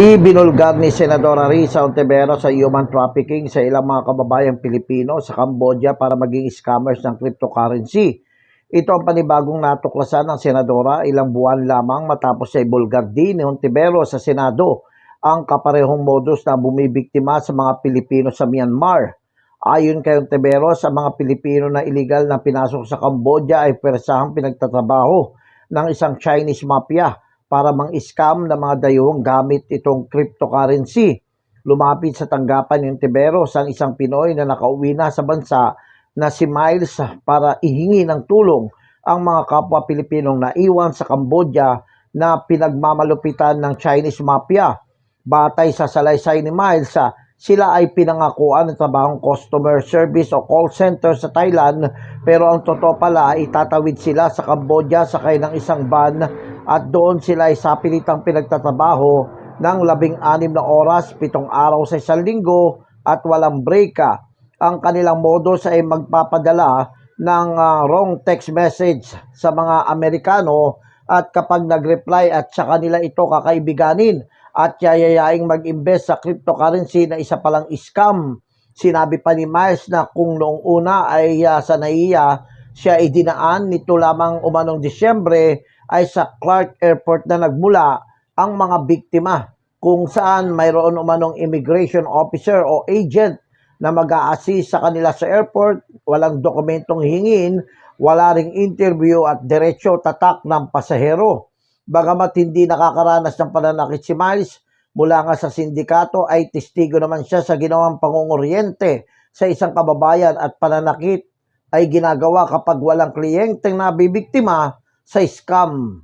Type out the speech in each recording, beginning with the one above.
Ibinulgar ni Senadora Risa Ontiveros sa human trafficking sa ilang mga kababayang Pilipino sa Cambodia para maging scammers ng cryptocurrency. Ito ang panibagong natuklasan ng Senadora ilang buwan lamang matapos sa ibulgar din ni Ontiveros sa Senado ang kaparehong modus na bumibiktima sa mga Pilipino sa Myanmar. Ayon kay Ontiveros, ang mga Pilipino na illegal na pinasok sa Cambodia ay persahang pinagtatrabaho ng isang Chinese mafia para mang-scam ng mga dayuhang gamit itong cryptocurrency. Lumapit sa tanggapan ng Tiberos ang isang Pinoy na nakauwi na sa bansa na si Miles para ihingi ng tulong ang mga kapwa Pilipinong naiwan sa Cambodia na pinagmamalupitan ng Chinese mafia. Batay sa salaysay ni Miles, sila ay pinangakuan ng trabahong customer service o call center sa Thailand pero ang totoo pala itatawid sila sa Cambodia sakay ng isang van at doon sila ay sapilitang pinagtatrabaho ng labing anim na oras, pitong araw sa isang linggo at walang breaka. Ang kanilang modus ay magpapadala ng ah, wrong text message sa mga Amerikano at kapag nag-reply at sa kanila ito kakaibiganin at yayayaing mag-invest sa cryptocurrency na isa palang scam. Sinabi pa ni Miles na kung noong una ay ah, sa NAIA siya ay dinaan nito lamang umanong Disyembre ay sa Clark Airport na nagmula ang mga biktima kung saan mayroon umanong immigration officer o agent na mag assist sa kanila sa airport, walang dokumentong hingin, wala ring interview at diretsyo tatak ng pasahero. Bagamat hindi nakakaranas ng pananakit si Miles, mula nga sa sindikato ay testigo naman siya sa ginawang pangunguryente sa isang kababayan at pananakit ay ginagawa kapag walang kliyenteng nabibiktima sa scam.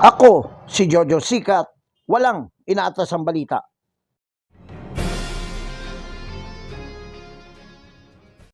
Ako, si Jojo Sikat, walang inaatas ang balita.